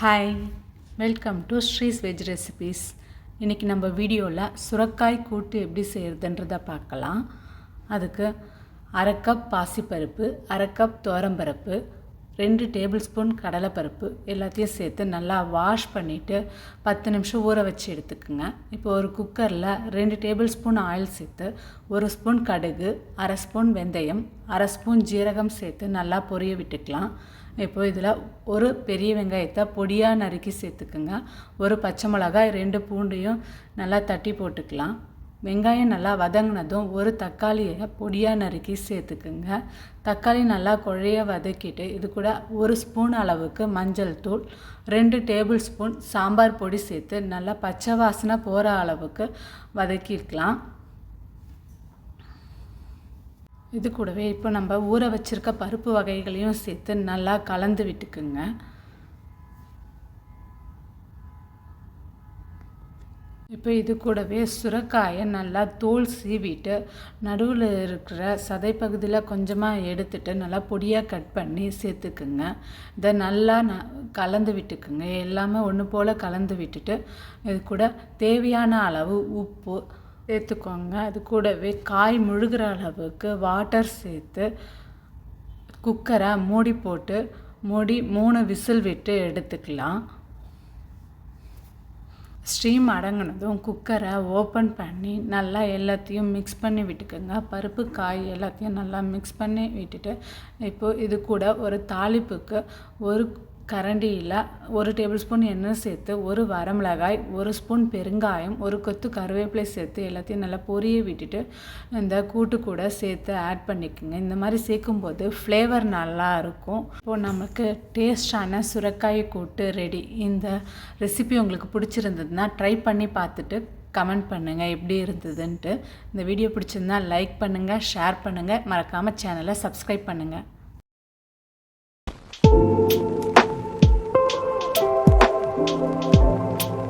Hi welcome to Sree's veg recipes இன்றைக்கி நம்ம வீடியோவில் சுரக்காய் கூட்டு எப்படி செய்கிறதுன்றதை பார்க்கலாம். அதுக்கு அரை கப் பாசிப்பருப்பு அரை கப் துவரம்பருப்பு ரெண்டு டேபிள் ஸ்பூன் கடலைப்பருப்பு எல்லாத்தையும் சேர்த்து நல்லா வாஷ் பண்ணிவிட்டு பத்து நிமிஷம் ஊற வச்சு எடுத்துக்கோங்க. இப்போ ஒரு குக்கரில் ரெண்டு டேபிள் ஸ்பூன் ஆயில் சேர்த்து ஒரு ஸ்பூன் கடுகு அரை ஸ்பூன் வெந்தயம் அரை ஸ்பூன் ஜீரகம் சேர்த்து நல்லா பொரிய விட்டுக்கலாம். இப்போ இதில் ஒரு பெரிய வெங்காயத்தை பொடியாக நறுக்கி சேர்த்துக்குங்க. ஒரு பச்சை மிளகாய் ரெண்டு பூண்டையும் நல்லா தட்டி போட்டுக்கலாம். வெங்காயம் நல்லா வதங்கினதும் ஒரு தக்காளியை பொடியாக நறுக்கி சேர்த்துக்குங்க. தக்காளி நல்லா குழைய வதக்கிட்டு இது கூட ஒரு ஸ்பூன் அளவுக்கு மஞ்சள் தூள் ரெண்டு டேபிள் ஸ்பூன் சாம்பார் பொடி சேர்த்து நல்லா பச்சை வாசனை போகிற அளவுக்கு வதக்கிக்கலாம். இது கூடவே இப்போ நம்ம ஊற வச்சுருக்க பருப்பு வகைகளையும் சேர்த்து நல்லா கலந்து விட்டுக்குங்க. இப்போ இது கூடவே சுரக்காயை நல்லா தோல் சீவிட்டு நடுவில் இருக்கிற சதைப்பகுதியில் கொஞ்சமாக எடுத்துட்டு நல்லா பொடியாக கட் பண்ணி சேர்த்துக்குங்க. இதை நல்லா ந கலந்து விட்டுக்குங்க. எல்லாமே ஒன்று போல் கலந்து விட்டுட்டு இது கூட தேவையான அளவு உப்பு சேர்த்துக்கோங்க. அது கூடவே காய் முழுகிற அளவுக்கு வாட்டர் சேர்த்து குக்கரை மூடி போட்டு மூடி மூணு விசில் விட்டு எடுத்துக்கலாம். ஸ்டீம் அடங்கினதும் குக்கரை ஓப்பன் பண்ணி நல்லா எல்லாத்தையும் மிக்ஸ் பண்ணி விட்டுக்கோங்க. பருப்பு காய் எல்லாத்தையும் நல்லா மிக்ஸ் பண்ணி விட்டுட்டு இப்போது இது கூட ஒரு தாளிப்புக்கு ஒரு கரண்டியில் ஒரு டேபிள் ஸ்பூன் எண்ணெய் சேர்த்து ஒரு வரமிளகாய் ஒரு ஸ்பூன் பெருங்காயம் ஒரு கொத்து கருவேப்பிலை சேர்த்து எல்லாத்தையும் நல்லா பொரிய விட்டுட்டு இந்த கூட்டு கூட சேர்த்து ஆட் பண்ணிக்கோங்க. இந்த மாதிரி சேர்க்கும்போது ஃப்ளேவர் நல்லா இருக்கும். இப்போது நமக்கு டேஸ்டான சுரக்காய் கூட்டு ரெடி இந்த ரெசிபி உங்களுக்கு பிடிச்சிருந்ததுன்னா ட்ரை பண்ணி பார்த்துட்டு கமெண்ட் பண்ணுங்கள் எப்படி இருந்ததுன்ட்டு. இந்த வீடியோ பிடிச்சிருந்தா லைக் பண்ணுங்கள் ஷேர் பண்ணுங்கள் மறக்காமல் சேனலை சப்ஸ்கிரைப் பண்ணுங்கள் うん。